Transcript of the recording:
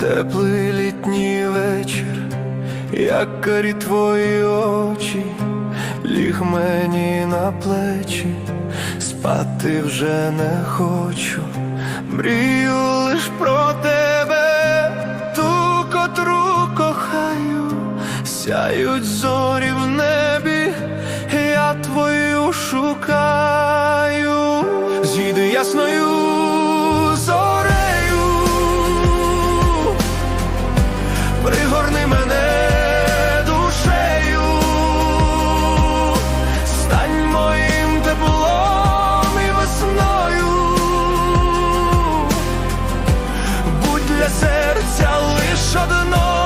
Теплий літній вечір, як карі твої очі, ліг мені на плечі, спати вже не хочу, мрію лиш про тебе, ту, котру кохаю, сяють зорі в небі, я твою шукаю, зійди ясною серця лиш одною.